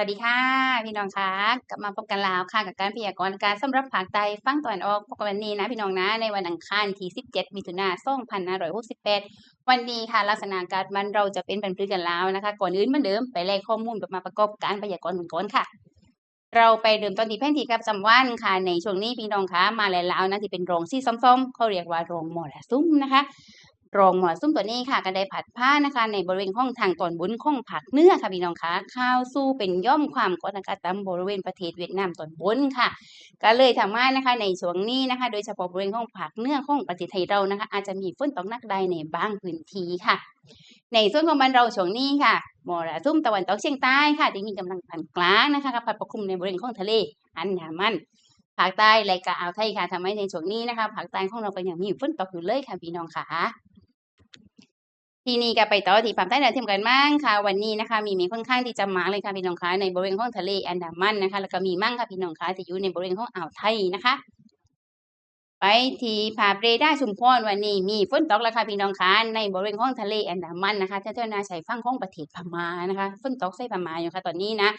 วัสดีค่ะ พี่น้องคะกลับมาพบกันแล้วค่ะกับการพยากรณ์กาศสำหรับภาคใต้ฝั่งตะวันออกพบกันวันนี้นะพี่น้องนะในวันอังคารที่ 17 มิถุนายน2568 วันนี้ค่ะ ลักษณะกาศมันเราจะเป็นเป็นพฤกันแล้วนะคะ ก่อนอื่นเหมือนเดิมไปแลกข้อมูลมาประกอบการพยากรณ์เหมือนก่อนค่ะ เราไปเดิมต้นที่แผนที่กับจำวันค่ะในช่วงนี้พี่น้องคะมาแล้วนะที่เป็นโรงสีส้มๆเขาเรียกว่าโรงมอลซุ่มนะคะ โรงหมอซุ่มตัวนี้ค่ะก็ได้ผัดผ้านะคะ ในบริเวณห้องทางตอนบนของผักเนื้อค่ะพี่น้องคะข้าวสู้เป็นย่อมความกดอากาศต่ำบริเวณประเทศเวียดนามตอนบนค่ะ ก็เลยทำให้นะคะ ในช่วงนี้นะคะ โดยเฉพาะบริเวณของผักเนื้อของประเทศไทยเรานะคะ อาจจะมีฝนตกหนักได้ในบางพื้นที่ค่ะ ในส่วนของบ้านเราช่วงนี้ค่ะมรสุมตะวันตกเฉียงใต้ค่ะที่มีกำลังปานกลางนะคะกับพัดปกคลุมในบริเวณของทะเลอันดามันภาคใต้และก็อ่าวไทยค่ะทำให้ในช่วงนี้นะคะภาคใต้ของเราก็ยังมีฝนตกอยู่เลยค่ะพี่น้องค่ะ ทีนี้ก็ไปต่อที่ภาคใต้ดาวเทียมกันมั่งค่ะ วันนี้นะคะ มีมีค่อนข้างที่จะมาเลยค่ะพี่น้องคะในบริเวณของทะเลอันดามันนะคะ แล้วก็มีมั่งค่ะพี่น้องคะที่อยู่ในบริเวณของอ่าวไทยนะคะ ไปที่ผาเปรด้าชุมพรวันนี้มีฝนตกแล้วค่ะพี่น้องคะในบริเวณของทะเลอันดามันนะคะที่เจ้านาชายฝั่งของประเทศพม่านะคะฝนตกใส่พม่าอยู่ค่ะตอนนี้นะ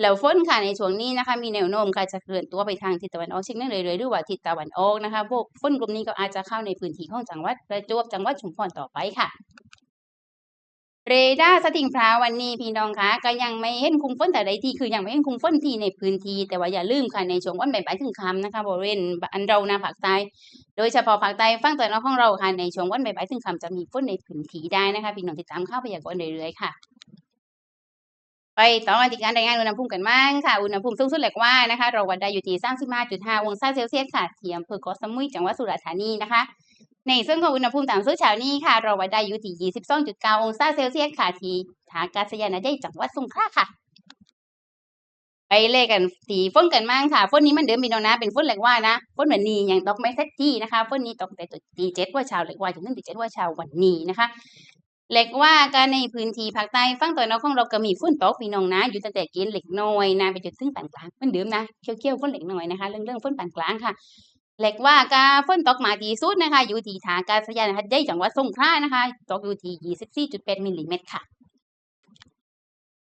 แล้วฝนค่ะในช่วงนี้นะคะ มีแนวโน้มค่ะจะเคลื่อนตัวไปทางทิศตะวันออกเฉียงเหนือเลยหรือว่าทิศตะวันออกนะคะพวกฝนกลุ่มนี้ก็อาจจะเข้าในพื้นที่ของจังหวัดประจวบจังหวัดชุมพรต่อไปค่ะ เรดาร์สติงพราวันนี้พี่น้องคะก็ยังไม่เห็นคุมฝนแต่ใดที่คือยังไม่เห็นคุมฝนที่ในพื้นที่ แต่ว่าอย่าลืมค่ะในช่วงวันบ่ายๆถึงค่ำนะคะบริเวณอันเรานะภาคใต้โดยเฉพาะภาคใต้ฝั่งตะวันออกของเราค่ะในช่วงวันบ่ายๆถึงค่ำจะมีฝนในพื้นที่ได้นะคะพี่น้องติดตามข่าวพยากรณ์เรื่อยๆค่ะไปต่อมาที่การรายงานอุณหภูมิกันบ้างค่ะ อุณหภูมิสูงสุดเล็กว่านะคะ เราวัดได้อยู่ที่35.5องศาเซลเซียสค่ะที่อำเภอเกาะสมุยจังหวัดสุราษฎร์ธานีนะคะ ในส่วนของอุณหภูมิต่ำสุดเช้านี้ค่ะเราวัดได้อยู่ที่ 22.9 องศาเซลเซียสค่ะที่ทาอากาศยานนาใจจังหวัดสงขลาค่ะ ไปเลยกันสีฝนกันมั่งค่ะฝนนี้มันเดิมพี่น้องนะ เป็นฝนเล็กว่านะฝนวันนี้ยังตกไม่เซ็ตที่นะคะฝนนี้ตกแต่ตีเจ็ดว่าเช้าเล็กว่าจนถึงตีเจ็ดว่าเช้าวันนี้นะคะเล็กว่าการในพื้นที่ภาคใต้ฝั่งตะวันออกของเราก็มีฝนตกพี่น้องนะอยู่ตั้งแต่เกณฑ์เล็กน้อยนะไปจนถึงปานกลางมือนเดิมนะเขี้ยวๆฝนเล็กน้อยนะคะ เรื่องเรื่องฝนปานกลางค่ะ เล็กว่าการฝนตกมาทีสุดนะคะ อยู่ที่ฐาอากาศยานหัดได้จังหวัดสงขลานะคะตกอยู่ที่24.8มิลลิเมตรค่ะ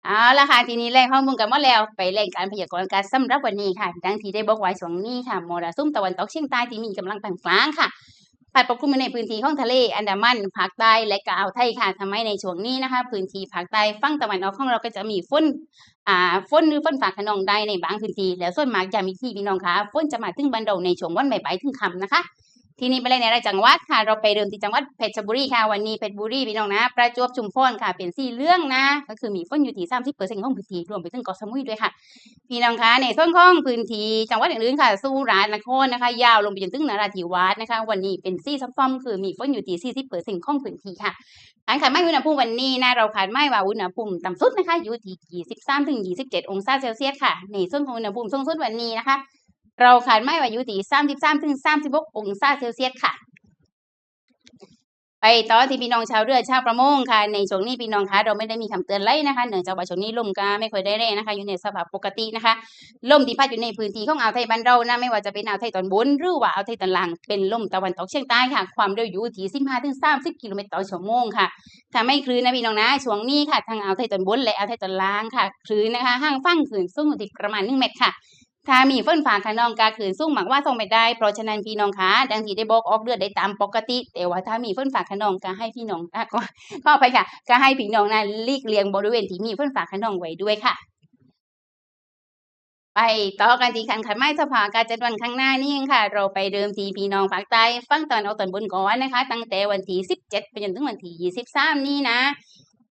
เอาละค่ะทีนี้แรงข้อมูลกันหมดแล้วไปแรงการพยากรณ์อากาศสำหรับวันนี้ค่ะดังที่ได้บอกไว้ช่วงนี้ค่ะมรสุมตะวันตกเฉียงใต้ที่มีกำลังปานกลางค่ะ พัดปกคลุมในพื้นที่ของทะเลอันดามันภาคใต้และก็อ่าวไทยค่ะทำให้ในช่วงนี้นะคะ พื้นที่ภาคใต้ฝั่งตะวันออกของเราก็จะมีฝนอ่าฝนหรือฝนฟ้าขนองได้ในบางพื้นที่แล้วส่วนมากจะมีที่พี่น้องคะฝนจะมาถึงบันเราในช่วงวันบ่ายๆถึงค่ำนะคะ ที่นี้ไปเลยในรายจังหวัดค่ะ เราไปเริ่มที่จังหวัดเพชรบุรีค่ะ วันนี้เพชรบุรีพี่น้องนะ ประจวบชุมพรค่ะ เป็นสี่เหลืองนะ ก็คือมีฝนอยู่ที่30เปอร์เซ็นต์ของพื้นที่รวมไปถึงเกาะสมุยด้วยค่ะ พี่น้องคะในส่วนของพื้นที่จังหวัดอื่นๆค่ะสุราษฎร์นครนะคะ ยาวลงไปจนถึงนราธิวาสนะคะ วันนี้เป็นสีส้มๆคือมีฝนอยู่ที่40เปอร์เซ็นต์ของพื้นที่ค่ะการคาดหมายอุณหภูมิวันนี้นะเราคาดหมายว่าอุณหภูมิต่ำสุดนะคะอยู่ที่23ถึง27องศาเซลเซียสค่ะ ในส่วนของอุณหภูมิสูงสุดวันนี้นะคะ เราคาดหมายว่าอยู่ที่33ถึง36องศาเซลเซียสค่ะ ไปต่อที่พี่น้องชาวเรือชาวประมงค่ะ ในช่วงนี้พี่น้องคะเราไม่ได้มีคำเตือนไล่นะคะเนื่องจากว่าช่วงนี้ลมก็ไม่ค่อยได้แรงนะคะ อยู่ในสภาพปกตินะคะลมที่พัดอยู่ในพื้นที่ของอ่าวไทยบ้านเรานะไม่ว่าจะเป็นอ่าวไทยตอนบนหรือว่าอ่าวไทยตอนล่างเป็นลมตะวันตกเฉียงใต้ค่ะ ความเร็วอยู่ที่15ถึง30กิโลเมตรต่อชั่วโมงค่ะถ้าไม่คลื่นนะพี่น้องนะช่วงนี้ค่ะทางอ่าวไทยตอนบนและอ่าวไทยตอนล่างค่ะคลื่นนะคะห้างฟั่งคลื่นสูงอยู่ที่ประมาณ1เมตรค่ะ ถ้ามีฝนฟ้าขนองกาขืนสูงหมากว่าส่งไปได้ เพราะฉะนั้นพี่น้องคะดังที่ได้บอกออกเลือดได้ตามปกติ แต่ว่าถ้ามีฝนฟ้าขนองก็ให้พี่น้องอะก็ก็ไปค่ะก็ให้พี่น้องนะหลีกเลี่ยงบริเวณที่มีฝนฟ้าขนองไว้ด้วยค่ะ ไปต่อกันที่ขันขันไม้สภากาจัดวันข้างหน้านี่เองค่ะ เราไปเดิมทีพี่น้องภาคใต้ฝั่งตอนออกตอนบนก่อนนะคะ ตั้งแต่วันที่ 17 ไปจนถึงวันที่ 23 นี่นะ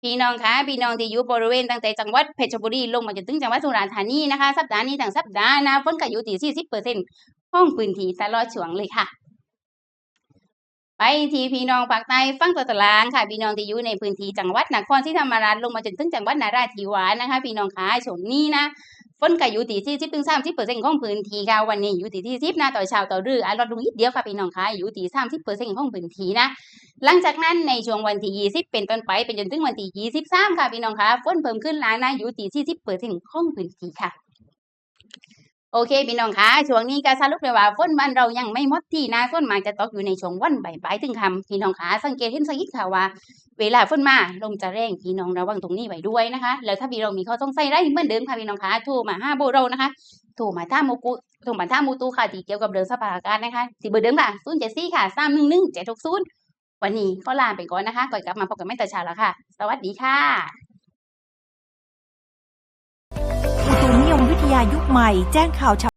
พี่น้องคะพี่น้องที่อยู่บริเวณตั้งแต่จังหวัดเพชรบุรีลงมาจนถึงจังหวัดสุราษฎร์ธานีนะคะ สัปดาห์นี้ทั้งสัปดาห์นะฝนก็อยู่ที่40เปอร์เซ็นต์ของพื้นที่ตลอดช่วงเลยค่ะ ไปที่พี่น้องภาคใต้ฝั่งตะลางค่ะ พี่น้องที่อยู่ในพื้นที่จังหวัดนครศรีธรรมราชลงมาจนถึงจังหวัดนราธิวาสนะคะ พี่น้องคะช่วงนี้นะ ฝนก็อยู่ที่40ถึง30เปอร์เซ็นต์ของพื้นที่ค่ะวันนี้อยู่ที่40นะต่อเช้าต่อรืออะลดลงนิดเดียวค่ะพี่น้องคะอยู่ที่30เปอร์เซ็นต์ของพื้นที่นะ หลังจากนั้นในช่วงวันที่20เป็นต้นไปเป็นจนถึงวันที่23ค่ะพี่น้องคะฝนเพิ่มขึ้นแล้วนะอยู่ที่40เปอร์เซ็นต์ของพื้นที่ค่ะโอเคพี่น้องคะช่วงนี้ก็สรุปเลยว่าฝนบ้านเรายังไม่หมดที่นะส่วนมาจะตกอยู่ในช่วงวันบ่ายๆถึงค่ำพี่น้องคะสังเกตเห็นสักนิดค่ะว่า เวลาฝนมาลมจะแรงพี่น้องระวังตรงนี้ไว้ด้วยนะคะ แล้วถ้าพี่เรามีข้อสงสัยอะไรเหมือนเดิมค่ะพี่น้องคะโทรมาห้าโบเรานะคะโทรมาท่าโมกุโทรมาท่ามูตูค่ะที่เกี่ยวกับเรื่องสภาพอากาศนะคะที่เบอร์เดิมค่ะศูนย์เจ็ดสี่ค่ะสามหนึ่งหนึ่งเจ็ดหกศูนย์วันนี้ก็ลาไปก่อนนะคะก่อนกลับมาพบกันไม่แต่เช้าแล้วค่ะ สวัสดีค่ะอุตุนิยมวิทยายุคใหม่แจ้งข่าวเช้า